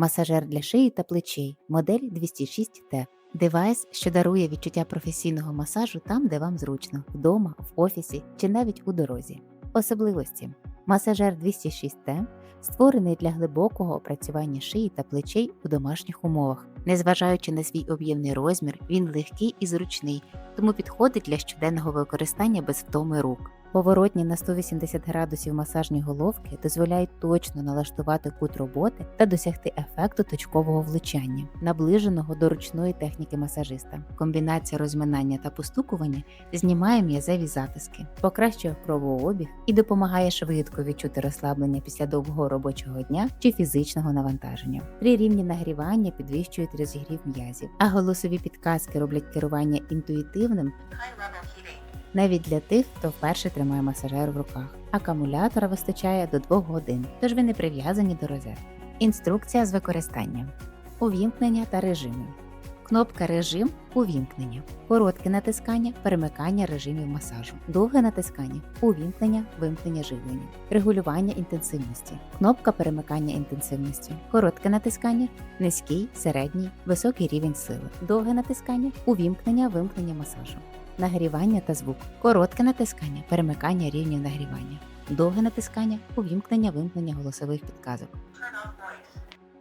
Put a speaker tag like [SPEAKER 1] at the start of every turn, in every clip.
[SPEAKER 1] Масажер для шиї та плечей, модель 206T. Девайс, що дарує відчуття професійного масажу там, де вам зручно, вдома, в офісі чи навіть у дорозі. Особливості: масажер 206T створений для глибокого опрацювання шиї та плечей у домашніх умовах. Незважаючи на свій об'ємний розмір, він легкий і зручний, тому підходить для щоденного використання без втоми рук. Поворотні на 180 градусів масажні головки дозволяють точно налаштувати кут роботи та досягти ефекту точкового влучання, наближеного до ручної техніки масажиста. Комбінація розминання та постукування знімає м'язеві затиски, покращує кровообіг і допомагає швидко відчути розслаблення після довгого робочого дня чи фізичного навантаження. Три рівні нагрівання підвищують розігрів м'язів, а голосові підказки роблять керування інтуїтивним. Навіть для тих, хто вперше тримає масажер в руках. Акумулятора вистачає до 2 годин, тож ви не прив'язані до розетки. Інструкція з використанням: увімкнення та режими. Кнопка режим увімкнення, коротке натискання, перемикання режимів масажу, довге натискання, увімкнення, вимкнення живлення, регулювання інтенсивності, кнопка перемикання інтенсивності, коротке натискання, низький, середній, високий рівень сили, довге натискання, увімкнення, вимкнення масажу нагрівання та звук, коротке натискання, перемикання рівнів нагрівання, довге натискання, увімкнення вимкнення голосових підказок.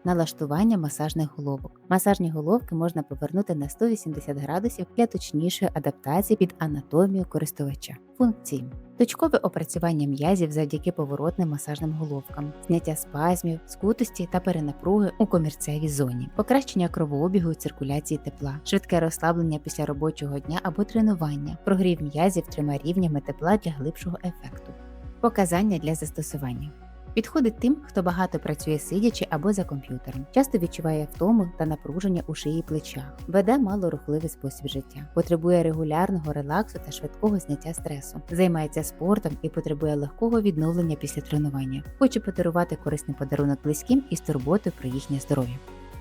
[SPEAKER 1] Налаштування масажних головок. Масажні головки можна повернути на 180 градусів для точнішої адаптації під анатомію користувача. Функції: точкове опрацювання м'язів завдяки поворотним масажним головкам, зняття спазмів, скутості та перенапруги у комірцевій зоні, покращення кровообігу і циркуляції тепла, швидке розслаблення після робочого дня або тренування, прогрів м'язів трьома рівнями тепла для глибшого ефекту. Показання для застосування. Підходить тим, хто багато працює сидячи або за комп'ютером, часто відчуває втому та напруження у шиї плечах, веде малорухливий спосіб життя, потребує регулярного релаксу та швидкого зняття стресу, займається спортом і потребує легкого відновлення після тренування, хоче подарувати корисний подарунок близьким із турботою про їхнє здоров'я.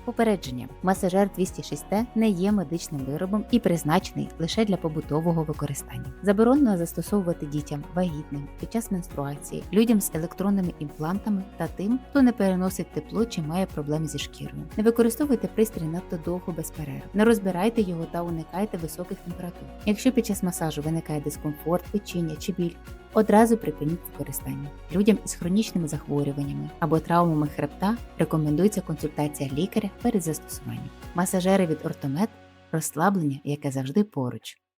[SPEAKER 1] Попередження: масажер 206T не є медичним виробом і призначений лише для побутового використання. Заборонено застосовувати дітям вагітним під час менструації, людям з електронними імплантами та тим, хто не переносить тепло чи має проблеми зі шкірою. Не використовуйте пристрій надто довго без перерв. Не розбирайте його та уникайте високих температур. Якщо під час масажу виникає дискомфорт, печіння чи біль, Одразу припиніть використання. Людям із хронічними захворюваннями або травмами хребта рекомендується консультація лікаря перед застосуванням. Масажери від ортомед розслаблення, яке завжди поруч.